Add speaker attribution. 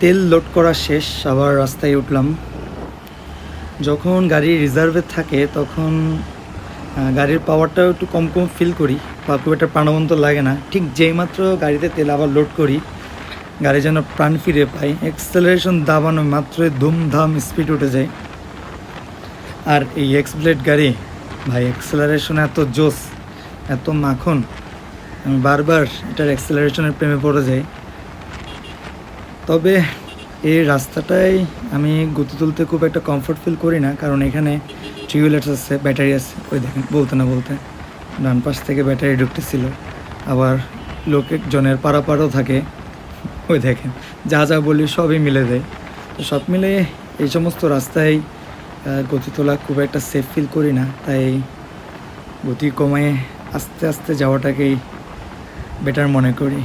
Speaker 1: তেল লোড করা শেষ, আবার রাস্তায় উঠলাম। যখন গাড়ি রিজার্ভে থাকে, তখন গাড়ির পাওয়ারটাও একটু কম কম ফিল করি, বা খুব একটা প্রাণবন্ত লাগে না। ঠিক যেই মাত্র গাড়িতে তেল আবার লোড করি, গাড়ি যেন প্রাণ ফিরে পাই এক্সেলারেশন দাবানো মাত্রই ধুমধাম স্পিড উঠে যায়। আর এই এক্সপ্লেট গাড়ি, ভাই এক্সেলারেশন এত জোস এত মাখন, আমি বারবার এটার এক্সেলারেশনের প্রেমে পড়ে যাই। তবে এই রাস্তাটাই আমি গতি তুলতে খুব একটা কমফোর্ট ফিল করি না, কারণ এখানে টিউবলাইটস আছে ব্যাটারি আছে। ওই দেখেন, বলতে না বলতে, ডান পাশ থেকে ব্যাটারি ঢুকতেছিল। আবার লোকজনের পারাপারও থাকে। ওই দেখেন, যা যা বলি সবই মিলে দেয় তো সব মিলে এই সমস্ত রাস্তায় গতি তোলা খুব একটা সেফ ফিল করি না। তাই গতি কমায় আস্তে আস্তে যাওয়াটাকেই বেটার মনে করি।